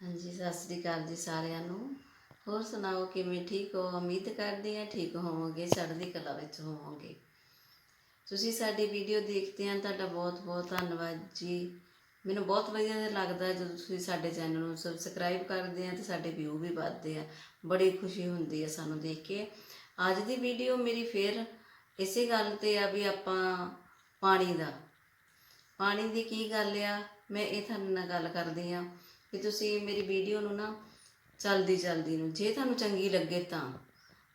ਹਾਂਜੀ, ਸਤਿ ਸ੍ਰੀ ਅਕਾਲ ਜੀ ਸਾਰਿਆਂ ਨੂੰ। ਹੋਰ ਸੁਣਾਓ, ਕਿਵੇਂ ਠੀਕ ਹੋ? ਉਮੀਦ ਕਰਦੀ ਹਾਂ ਠੀਕ ਹੋਵੋਗੇ, ਚੜ੍ਹਦੀ ਕਲਾ ਵਿੱਚ ਹੋਵੋਗੇ। ਤੁਸੀਂ ਸਾਡੀ ਵੀਡੀਓ ਦੇਖਦੇ ਆ ਤੁਹਾਡਾ ਬਹੁਤ ਬਹੁਤ ਧੰਨਵਾਦ ਜੀ। ਮੈਨੂੰ ਬਹੁਤ ਵਧੀਆ ਲੱਗਦਾ ਜਦੋਂ ਤੁਸੀਂ ਸਾਡੇ ਚੈਨਲ ਨੂੰ ਸਬਸਕ੍ਰਾਈਬ ਕਰਦੇ ਆ ਤੇ ਸਾਡੇ ਵਿਊ ਵੀ ਵੱਧਦੇ ਆ। ਬੜੀ ਖੁਸ਼ੀ ਹੁੰਦੀ ਆ ਸਾਨੂੰ ਦੇਖ ਕੇ। ਅੱਜ ਦੀ ਵੀਡੀਓ ਮੇਰੀ ਫੇਰ ਇਸੇ ਗੱਲ ਤੇ ਆ ਵੀ ਆਪਾਂ ਪਾਣੀ ਦਾ। ਪਾਣੀ ਦੀ ਕੀ ਗੱਲ ਆ? ਮੈਂ ਇਹ ਤੁਹਾਨੂੰ ਨਾਲ ਗੱਲ ਕਰਦੀ ਆ ਵੀ ਤੁਸੀਂ ਮੇਰੀ ਵੀਡੀਓ ਨੂੰ ਨਾ ਚਲਦੀ ਚਲਦੀ ਨੂੰ, ਜੇ ਤੁਹਾਨੂੰ ਚੰਗੀ ਲੱਗੇ ਤਾਂ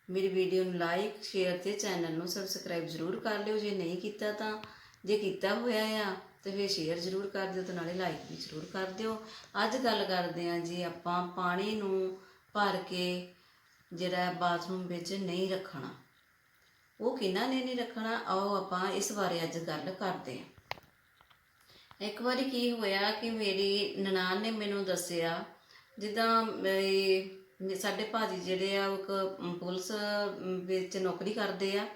ਮੇਰੀ ਵੀਡੀਓ ਨੂੰ ਲਾਈਕ ਸ਼ੇਅਰ ਤੇ ਚੈਨਲ ਨੂੰ ਸਬਸਕ੍ਰਾਈਬ ਜ਼ਰੂਰ ਕਰ ਲਿਓ, ਜੇ ਨਹੀਂ ਕੀਤਾ ਤਾਂ, ਜੇ ਕੀਤਾ ਹੋਇਆ ਆ, ਤੇ ਫਿਰ ਸ਼ੇਅਰ ਜ਼ਰੂਰ ਕਰ ਦਿਓ ਤੇ ਨਾਲੇ ਲਾਈਕ ਵੀ ਜ਼ਰੂਰ ਕਰ ਦਿਓ। ਅੱਜ ਗੱਲ ਕਰਦੇ ਆ ਜੀ ਆਪਾਂ ਪਾਣੀ ਨੂੰ ਭਰ ਕੇ ਜਿਹੜਾ ਬਾਥਰੂਮ ਵਿੱਚ ਨਹੀਂ ਰੱਖਣਾ। ਉਹ ਕਿਹਨਾਂ ਨੇ ਨਹੀਂ ਰੱਖਣਾ, ਆਓ ਆਪਾਂ ਇਸ ਬਾਰੇ ਅੱਜ ਗੱਲ ਕਰਦੇ ਹਾਂ। ਇੱਕ ਵਾਰੀ ਕੀ ਹੋਇਆ ਕਿ ਮੇਰੀ ਨਨਾਣ ਨੇ ਮੈਨੂੰ ਦੱਸਿਆ, ਜਿੱਦਾਂ ਮੇਰੀ- ਸਾਡੇ ਭਾਜੀ ਜਿਹੜੇ ਆ, ਉਹ ਇੱਕ ਪੁਲਿਸ ਵਿੱਚ ਨੌਕਰੀ ਕਰਦੇ ਆ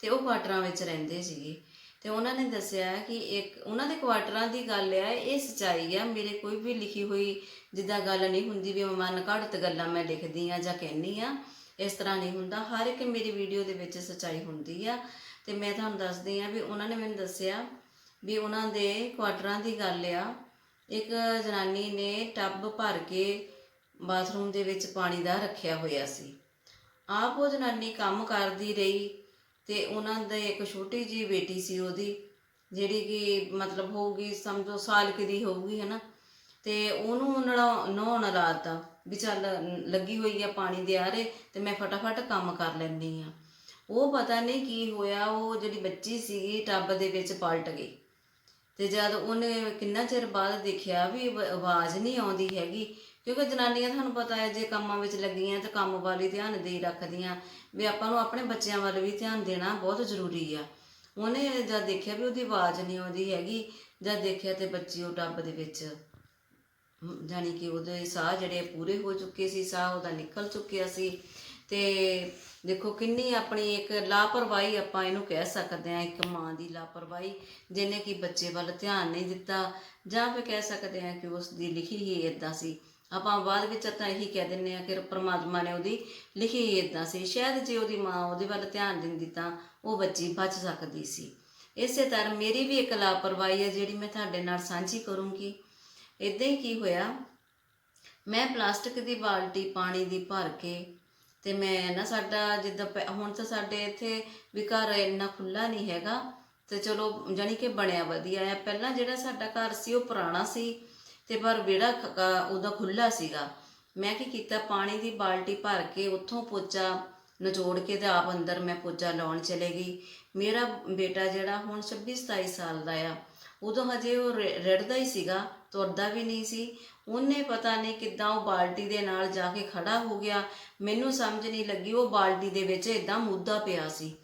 ਤੇ ਉਹ ਕੁਆਟਰਾਂ ਵਿੱਚ ਰਹਿੰਦੇ ਸੀਗੇ। ਤੇ ਉਹਨਾਂ ਨੇ ਦੱਸਿਆ ਕਿ ਇੱਕ, ਉਹਨਾਂ ਦੇ ਕੁਆਟਰਾਂ ਦੀ ਗੱਲ ਆ, ਇਹ ਸਚਾਈ ਆ, ਮੇਰੇ ਕੋਈ ਵੀ ਲਿਖੀ ਹੋਈ ਜਿੱਦਾਂ ਗੱਲ ਨਹੀਂ ਹੁੰਦੀ ਵੀ ਮਨ ਘੜਤ ਗੱਲਾਂ ਮੈਂ ਲਿਖਦੀ ਆ ਜਾਂ ਕਹਿੰਨੀ ਆ, ਇਸ ਤਰ੍ਹਾਂ ਨਹੀਂ ਹੁੰਦਾ। ਹਰ ਇੱਕ ਮੇਰੀ ਵੀਡੀਓ ਦੇ ਵਿੱਚ ਸਚਾਈ ਹੁੰਦੀ ਆ। ਤੇ ਮੈਂ ਤੁਹਾਨੂੰ ਦੱਸਦੀ ਆ ਵੀ ਉਹਨਾਂ ਨੇ ਮੈਨੂੰ ਦੱਸਿਆ ਵੀ ਉਹਨਾਂ ਦੇ ਕੁਆਟਰਾਂ ਦੀ ਗੱਲ ਆ। ਇੱਕ ਜਨਾਨੀ ਨੇ ਟੱਬ ਭਰ ਕੇ ਬਾਥਰੂਮ ਦੇ ਵਿੱਚ ਪਾਣੀ ਦਾ ਰੱਖਿਆ ਹੋਇਆ ਸੀ। ਆਪ ਉਹ ਜਨਾਨੀ ਕੰਮ ਕਰਦੀ ਰਹੀ ਤੇ ਉਹਨਾਂ ਦੇ ਇੱਕ ਛੋਟੀ ਜੀ ਬੇਟੀ ਸੀ ਉਹਦੀ, ਜਿਹੜੀ ਕਿ ਮਤਲਬ ਹੋਊਗੀ, ਸਮਝੋ ਸਾਲ ਕਿ ਦੀ ਹੋਊਗੀ, ਹਨਾ। ਤੇ ਉਹਨੂੰ ਨੜਾ- ਨਹਾਉਣ ਲਾਤਾ ਵੀ ਚੱਲ ਲੱਗੀ ਹੋਈ ਆ ਪਾਣੀ ਦੇ ਆਰੇ ਤੇ ਮੈਂ ਫਟਾਫਟ ਕੰਮ ਕਰ ਲੈਂਦੀ ਆ। ਉਹ ਪਤਾ ਨਹੀਂ ਕੀ ਹੋਇਆ, ਉਹ ਜਿਹੜੀ ਬੱਚੀ ਸੀਗੀ, ਟੱਬ ਦੇ ਵਿੱਚ ਪਲਟ ਗਈ। ਤੇ ਜਦ ਉਹਨੇ ਕਿੰਨਾ ਚਿਰ ਬਾਅਦ ਦੇਖਿਆ ਵੀ ਆਵਾ- ਆਵਾਜ਼ ਨਹੀਂ ਆਉਂਦੀ ਹੈਗੀ, ਕਿਉਂਕਿ ਜਨਾਨੀਆਂ ਤੁਹਾਨੂੰ ਪਤਾ ਹੈ, ਜੇ ਕੰਮਾਂ ਵਿੱਚ ਲੱਗੀਆਂ ਤਾਂ ਕੰਮ ਵੱਲ ਹੀ ਧਿਆਨ ਦੇ ਰੱਖਦੀਆਂ, ਵੀ ਆਪਾਂ ਨੂੰ ਆਪਣੇ ਬੱਚਿਆਂ ਵੱਲ ਵੀ ਧਿਆਨ ਦੇਣਾ ਬਹੁਤ ਜ਼ਰੂਰੀ ਆ। ਉਹਨੇ ਜਦ ਦੇਖਿਆ ਵੀ ਉਹਦੀ ਆਵਾਜ਼ ਨਹੀਂ ਆਉਂਦੀ ਹੈਗੀ, ਜਦ ਦੇਖਿਆ ਤੇ ਬੱਚੀ ਉਹ ਟੱਬ ਦੇ ਵਿੱਚ ਜਾਨੀ ਕਿ ਉਹਦੇ ਸਾਹ ਜਿਹੜੇ ਪੂਰੇ ਹੋ ਚੁੱਕੇ ਸੀ, ਸਾਹ ਉਹਦਾ ਨਿਕਲ ਚੁੱਕਿਆ ਸੀ ਤੇ ਦੇਖੋ ਕਿੰਨੀ ਆਪਣੀ ਇੱਕ ਲਾਪਰਵਾਹੀ ਆਪਾਂ ਇਹਨੂੰ ਕਹਿ ਸਕਦੇ ਹਾਂ, ਇੱਕ ਮਾਂ ਦੀ ਲਾਪਰਵਾਹੀ, ਜਿਹਨੇ ਕਿ ਬੱਚੇ ਵੱਲ ਧਿਆਨ ਨਹੀਂ ਦਿੱਤਾ, ਜਾਂ ਫਿਰ ਕਹਿ ਸਕਦੇ ਹਾਂ ਕਿ ਉਸ ਦੀ ਲਿਖੀ ਹੀ ਇਦਾਂ ਸੀ। ਆਪਾਂ ਬਾਅਦ ਵਿੱਚ ਤਾਂ ਇਹੀ ਕਹਿ ਦਿੰਨੇ ਆ ਕਿ ਪ੍ਰਮਾਤਮਾ ਨੇ ਉਹਦੀ ਲਿਖੀ ਹੀ ਇਦਾਂ ਸੀ। ਸ਼ਾਇਦ ਜੇ ਉਹਦੀ ਮਾਂ ਉਹਦੇ ਵੱਲ ਧਿਆਨ ਦਿੰਦੀ ਤਾਂ ਉਹ ਬੱਚੀ ਬਚ ਸਕਦੀ ਸੀ। ਇਸੇ ਤਰ੍ਹਾਂ ਮੇਰੀ ਵੀ ਇੱਕ ਲਾਪਰਵਾਹੀ ਹੈ ਜਿਹੜੀ ਮੈਂ ਤੁਹਾਡੇ ਨਾਲ ਸਾਂਝੀ ਕਰੂੰਗੀ। ਇਦਾਂ ਹੀ ਕੀ ਹੋਇਆ, ਮੈਂ ਪਲਾਸਟਿਕ ਦੀ ਬਾਲਟੀ ਪਾਣੀ ਦੀ ਭਰ ਕੇ ਤੇ ਮੈਂ ਨਾ ਸਾਡਾ ਜਿੱਦਾਂ ਪਹਿ- ਹੁਣ ਤਾਂ ਸਾਡੇ ਇੱਥੇ ਵੀ ਘਰ ਇੰਨਾ ਖੁੱਲਾ ਨਹੀਂ ਹੈਗਾ, ਤੇ ਚਲੋ ਜਾਨੀ ਕਿ ਬਣਿਆ ਵਧੀਆ ਹੈ ਪਹਿਲਾਂ ਜਿਹੜਾ ਸਾਡਾ ਘਰ ਸੀ ਉਹ ਪੁਰਾਣਾ ਸੀ ਤੇ ਪਰ ਵਿਹੜਾ ਖ- ਕ- ਉਹਦਾ ਖੁੱਲਾ ਸੀਗਾ। ਮੈਂ ਕੀ ਕੀਤਾ, ਪਾਣੀ ਦੀ ਬਾਲਟੀ ਭਰ ਕੇ ਉੱਥੋਂ ਪੋਚਾ ਨਿਚੋੜ ਕੇ ਤੇ ਆਪ ਅੰਦਰ ਮੈਂ ਪੋਚਾ ਲਾਉਣ ਚਲੇ ਗਈ। ਮੇਰਾ ਬੇਟਾ ਜਿਹੜਾ ਹੁਣ 26 27 ਸਾਲ ਦਾ ਆ, ਉਦੋਂ ਹਜੇ ਉਹ ਰਿ- ਰਿੜਦਾ ਹੀ ਸੀਗਾ, ਤੁਰਦਾ ਵੀ ਨਹੀਂ ਸੀ। ਉਹਨੇ ਪਤਾ ਨਹੀਂ ਕਿੱਦਾਂ ਉਹ ਬਾਲਟੀ ਦੇ ਨਾਲ ਜਾ ਕੇ ਖੜਾ ਹੋ ਗਿਆ। ਮੈਨੂੰ ਸਮਝ ਨਹੀਂ ਲੱਗੀ ਉਹ ਬਾਲਟੀ ਦੇ ਵਿੱਚ ਇਦਾਂ ਮੁੱਦਾ ਪਿਆ ਸੀ।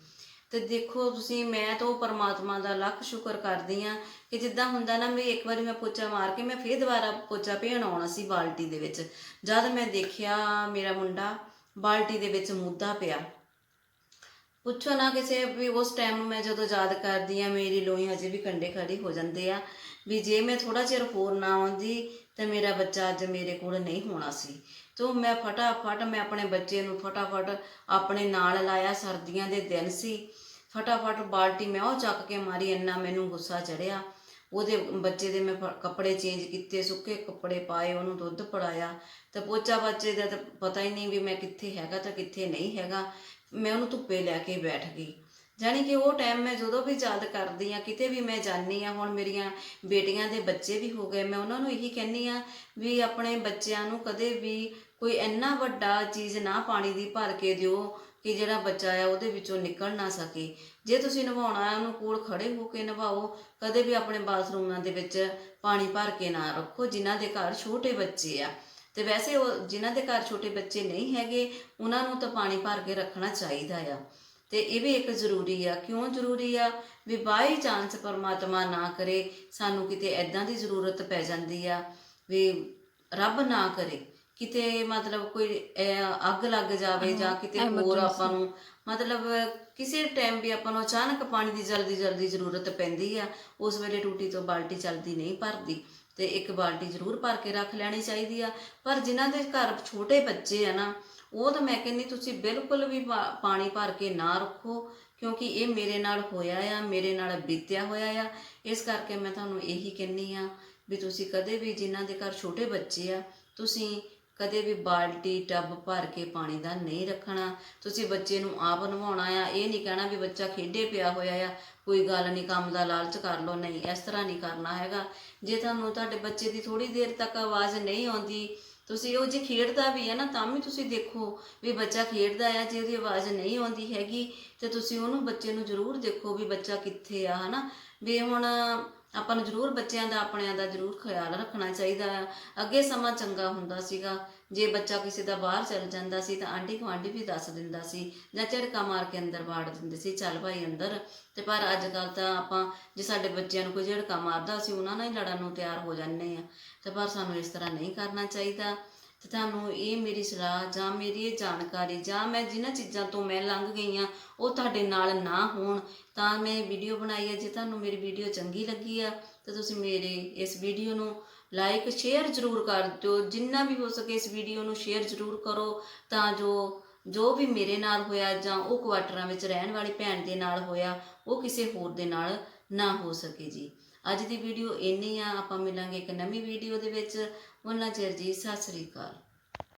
ਤੇ ਦੇਖੋ ਤੁਸੀਂ, ਮੈਂ ਤਾਂ ਉਹ ਪਰਮਾਤਮਾ ਦਾ ਲੱਖ ਸ਼ੁਕਰ ਕਰਦੀ ਆ ਕਿ ਜਿੱਦਾਂ ਹੁੰਦਾ ਨਾ ਵੀ ਇੱਕ ਵਾਰੀ ਮੈਂ ਪੋਚਾ ਮਾਰ ਕੇ ਮੈਂ ਫੇਰ ਦੁਬਾਰਾ ਪੋਚਾ ਭੇਣ ਆਉਣਾ ਸੀ ਬਾਲਟੀ ਦੇ ਵਿੱਚ। ਜਦ ਮੈਂ ਦੇਖਿਆ ਮੇਰਾ ਮੁੰਡਾ ਬਾਲਟੀ ਦੇ ਵਿੱਚ ਮੁੱਦਾ ਪਿਆ। ਪੁੱਛੋ ਨਾ ਕਿਸੇ ਵੀ ਉਸ ਟਾਈਮ ਨੂੰ ਮੈਂ ਜਦੋਂ ਯਾਦ ਕਰਦੀ ਆ ਮੇਰੀ ਲੋਹੀ ਹਜੇ ਵੀ ਕੰਡੇ ਖੜੀ ਹੋ ਜਾਂਦੇ ਆ, ਵੀ ਜੇ ਮੈਂ ਥੋੜਾ ਚਿਰ ਹੋਰ ਨਾ ਆਉਂਦੀ ਤੇ ਮੇਰਾ ਬੱਚਾ ਅੱਜ ਮੇਰੇ ਕੋਲ ਨਹੀਂ ਹੋਣਾ ਸੀ। ਤੋ ਮੈਂ ਫਟਾਫਟ ਮੈਂ ਆਪਣੇ ਬੱਚੇ ਨੂੰ ਫਟਾਫਟ ਆਪਣੇ ਨਾਲ ਲਾਇਆ, ਸਰਦੀਆਂ ਦੇ ਦਿਨ ਸੀ। ਫਟਾਫਟ ਬਾਲਟੀ ਮੈਂ ਉਹ ਚੱਕ ਕੇ ਮਾਰੀ, ਇੰਨਾ ਮੈਨੂੰ ਗੁੱਸਾ ਚੜਿਆ ਉਹਦੇ ਬੱਚੇ ਦੇ ਮੈਂ ਕੱਪੜੇ ਚੇਂਜ ਕੀਤੇ, ਸੁੱਕੇ ਕੱਪੜੇ ਪਾਏ, ਉਹਨੂੰ ਦੁੱਧ ਪਿਲਾਇਆ। ਤੇ ਪੋਚਾ ਬੱਚੇ ਦਾ ਤਾਂ ਪਤਾ ਹੀ ਨਹੀਂ ਵੀ ਮੈਂ ਕਿੱਥੇ ਹੈਗਾ ਤਾਂ ਕਿੱਥੇ ਨਹੀਂ ਹੈਗਾ। ਮੈਂ ਉਹਨੂੰ ਧੁੱਪੇ ਲੈ ਕੇ ਬੈਠ ਗਈ। ਜਾਣੀ ਕਿ ਉਹ ਟਾਈਮ ਮੈਂ ਜਦੋਂ ਵੀ ਯਾਦ ਕਰਦੀ ਆ ਕਿਤੇ ਵੀ ਮੈਂ ਜਾਂਦੀ ਆ ਹੁਣ ਮੇਰੀਆਂ ਬੇਟੀਆਂ ਦੇ ਬੱਚੇ ਵੀ ਹੋ ਗਏ, ਮੈਂ ਉਹਨਾਂ ਨੂੰ ਇਹੀ ਕਹਿੰਨੀ ਆ ਵੀ ਆਪਣੇ ਬੱਚਿਆਂ ਨੂੰ ਕਦੇ ਵੀ ਕੋਈ ਇੰਨਾ ਵੱਡਾ ਚੀਜ਼ ਨਾ ਪਾਣੀ ਦੀ ਭਰ ਕੇ ਦਿਓ ਕਿ ਜਿਹੜਾ ਬੱਚਾ ਆ ਉਹਦੇ ਵਿੱਚੋਂ ਨਿਕਲ ਨਾ ਸਕੇ। ਜੇ ਤੁਸੀਂ ਨਵਾਉਣਾ ਹੈ, ਉਹਨੂੰ ਕੋਲ ਖੜੇ ਹੋ ਕੇ ਨਵਾਓ, ਕਦੇ ਵੀ ਆਪਣੇ ਬਾਥਰੂਮਾਂ ਦੇ ਵਿੱਚ ਪਾਣੀ ਭਰ ਕੇ ਨਾ ਰੱਖੋ, ਜਿਨ੍ਹਾਂ ਦੇ ਘਰ ਛੋਟੇ ਬੱਚੇ ਆ। ਤੇ ਵੈਸੇ ਉਹ ਜਿਨ੍ਹਾਂ ਦੇ ਘਰ ਛੋਟੇ ਬੱਚੇ ਨਹੀਂ ਹੈਗੇ, ਉਹਨਾਂ ਨੂੰ ਤਾਂ ਪਾਣੀ ਭਰ ਕੇ ਰੱਖਣਾ ਚਾਹੀਦਾ ਆ। ਤੇ ਇਹ ਵੀ ਇੱਕ ਜ਼ਰੂਰੀ ਆ। ਕਿਉਂ ਜ਼ਰੂਰੀ ਆ? ਵੀ ਬਾਈ ਚਾਂਸ ਪਰਮਾਤਮਾ ਨਾ ਕਰੇ, ਸਾਨੂੰ ਕਿਤੇ ਐਦਾਂ ਦੀ ਜ਼ਰੂਰਤ ਪੈ ਜਾਂਦੀ ਆ, ਵੀ ਰੱਬ ਨਾ ਕਰੇ। ਕਿਤੇ ਮਤਲਬ ਕੋਈ ਅਹ, ਅੱਗ ਲੱਗ ਜਾਵੇ ਜਾਂ ਕਿਤੇ ਹੋਰ ਆਪਾਂ ਨੂੰ ਮਤਲਬ ਕਿਸੇ ਟਾਈਮ ਵੀ ਆਪਾਂ ਨੂੰ ਅਚਾਨਕ ਪਾਣੀ ਦੀ ਜਲਦੀ ਜਲਦੀ ਜ਼ਰੂਰਤ ਪੈਂਦੀ ਆ ਉਸ ਵੇਲੇ ਟੂਟੀ ਤੋਂ ਬਾਲਟੀ ਚਲਦੀ ਨਹੀਂ ਭਰਦੀ ਤੇ ਇੱਕ ਬਾਲਟੀ ਜ਼ਰੂਰ ਭਰ ਕੇ ਰੱਖ ਲੈਣੀ ਚਾਹੀਦੀ ਆ। ਪਰ ਜਿਨ੍ਹਾਂ ਦੇ ਘਰ ਛੋਟੇ ਬੱਚੇ ਆ ਨਾ ਉਹ ਤਾਂ ਮੈਂ ਕਹਿੰਨੀ ਤੁਸੀਂ ਬਿਲਕੁਲ ਵੀ ਪਾ- ਪਾਣੀ ਭਰ ਕੇ ਨਾ ਰੱਖੋ ਕਿਉਂਕਿ ਇਹ ਮੇਰੇ ਨਾਲ ਹੋਇਆ ਆ ਮੇਰੇ ਨਾਲ ਬੀਤਿਆ ਹੋਇਆ ਆ। ਇਸ ਕਰਕੇ ਮੈਂ ਤੁਹਾਨੂੰ ਇਹੀ ਕਹਿੰਨੀ ਆ ਵੀ ਤੁਸੀਂ ਕਦੇ ਵੀ ਜਿਨ੍ਹਾਂ ਦੇ ਘਰ ਛੋਟੇ ਬੱਚੇ ਆ ਤੁਸੀਂ ਕਦੇ ਵੀ ਬਾਲਟੀ, ਟੱਬ ਭਰ ਕੇ ਪਾਣੀ ਦਾ ਨਹੀਂ ਰੱਖਣਾ। ਤੁਸੀਂ ਬੱਚੇ ਨੂੰ ਆਪ ਨਵਾਉਣਾ ਆ, ਇਹ ਨਹੀਂ ਕਹਿਣਾ ਵੀ ਬੱਚਾ ਖੇਡੇ ਪਿਆ ਹੋਇਆ ਆ, ਕੋਈ ਗੱਲ ਨਹੀਂ, ਕੰਮ ਦਾ ਲਾਲਚ ਕਰ ਲਓ। ਨਹੀਂ, ਇਸ ਤਰ੍ਹਾਂ ਨਹੀਂ ਕਰਨਾ ਹੈਗਾ। ਜੇ ਤੁਹਾਨੂੰ ਤੁਹਾਡੇ ਬੱਚੇ ਦੀ ਥੋੜੀ ਦੇਰ ਤੱਕ ਆਵਾਜ਼ ਨਹੀਂ ਆਉਂਦੀ, ਤੁਸੀਂ ਉਹ ਜੇ ਖੇਡਦਾ ਵੀ ਹੈ ਨਾ, ਤਾਂ ਵੀ ਤੁਸੀਂ ਦੇਖੋ ਵੀ ਬੱਚਾ ਖੇਡਦਾ ਆ, ਜੇ ਉਹਦੀ ਆਵਾਜ਼ ਨਹੀਂ ਆਉਂਦੀ ਹੈਗੀ, ਤੇ ਤੁਸੀਂ ਉਹਨੂੰ ਬੱਚੇ ਨੂੰ ਜ਼ਰੂਰ ਦੇਖੋ ਵੀ ਬੱਚਾ ਕਿੱਥੇ ਆ, ਹਨਾ? ਵੀ ਹੁਣ ਆਪਾਂ ਨੂੰ ਜ਼ਰੂਰ ਬੱਚਿਆਂ ਦਾ, ਆਪਣਿਆਂ ਦਾ ਜ਼ਰੂਰ ਖਿਆਲ ਰੱਖਣਾ ਚਾਹੀਦਾ ਆ। ਅੱਗੇ ਸਮਾਂ ਚੰਗਾ ਹੁੰਦਾ ਸੀਗਾ। ਜੇ ਬੱਚਾ ਕਿਸੇ ਦਾ ਬਾਹਰ ਚਲ ਜਾਂਦਾ ਸੀ ਤਾਂ ਆਂਢੀ ਗੁਆਂਢੀ ਵੀ ਦੱਸ ਦਿੰਦਾ ਸੀ ਜਾਂ ਝੜਕਾ ਮਾਰ ਕੇ ਅੰਦਰ ਵਾੜ ਦਿੰਦੇ ਸੀ, ਚੱਲ ਭਾਈ ਅੰਦਰ। ਤੇ ਪਰ ਅੱਜ ਕੱਲ ਤਾਂ ਆਪਾਂ, ਜੇ ਸਾਡੇ ਬੱਚਿਆਂ ਨੂੰ ਕੋਈ ਝੜਕਾ ਮਾਰਦਾ ਸੀ ਉਹਨਾਂ ਨਾਲ ਹੀ ਲੜਨ ਨੂੰ ਤਿਆਰ ਹੋ ਜਾਂਦੇ ਆ। ਤੇ ਪਰ ਸਾਨੂੰ ਇਸ ਤਰ੍ਹਾਂ ਨਹੀਂ ਕਰਨਾ ਚਾਹੀਦਾ। ਤੇ ਤੁਹਾਨੂੰ ਇਹ ਮੇਰੀ ਸਲਾਹ ਜਾਂ ਮੇਰੀ ਇਹ ਜਾਣਕਾਰੀ ਜਾਂ ਮੈਂ ਜਿਨ੍ਹਾਂ ਚੀਜ਼ਾਂ ਤੋਂ ਮੈਂ ਲੰਘ ਗਈ ਆ ਉਹ ਤੁਹਾਡੇ ਨਾਲ ਨਾ ਹੋਣ, ਤਾਂ ਮੈਂ ਵੀਡੀਓ ਬਣਾਈ ਹੈ ਜੇ ਤੁਹਾਨੂੰ ਮੇਰੀ ਵੀਡੀਓ ਚੰਗੀ ਲੱਗੀ ਆ, ਤਾਂ ਤੁਸੀਂ ਮੇਰੇ ਇਸ ਵੀਡੀਓ ਨੂੰ ਲਾਈਕ, ਸ਼ੇਅਰ ਜ਼ਰੂਰ ਕਰ ਦਿਓ। ਜਿੰਨਾ ਵੀ ਹੋ ਸਕੇ ਇਸ ਵੀਡੀਓ ਨੂੰ ਸ਼ੇਅਰ ਜ਼ਰੂਰ ਕਰੋ, ਤਾਂ ਜੋ ਜੋ ਵੀ ਮੇਰੇ ਨਾਲ ਹੋਇਆ ਜਾਂ ਉਹ ਕੁਆਟਰਾਂ ਵਿੱਚ ਰਹਿਣ ਵਾਲੀ ਭੈਣ ਦੇ ਨਾਲ ਹੋਇਆ, ਉਹ ਕਿਸੇ ਹੋਰ ਦੇ ਨਾਲ ਨਾ ਹੋ ਸਕੇ ਜੀ। ਅੱਜ ਦੀ ਵੀਡੀਓ ਇੰਨੀ ਆ, ਆਪਾਂ ਮਿਲਾਂਗੇ ਇੱਕ ਨਵੀਂ ਵੀਡੀਓ ਦੇ ਵਿੱਚ। ਉਹਨਾਂ ਚਿਰ ਜੀ, ਸਤਿ ਸ੍ਰੀ ਅਕਾਲ।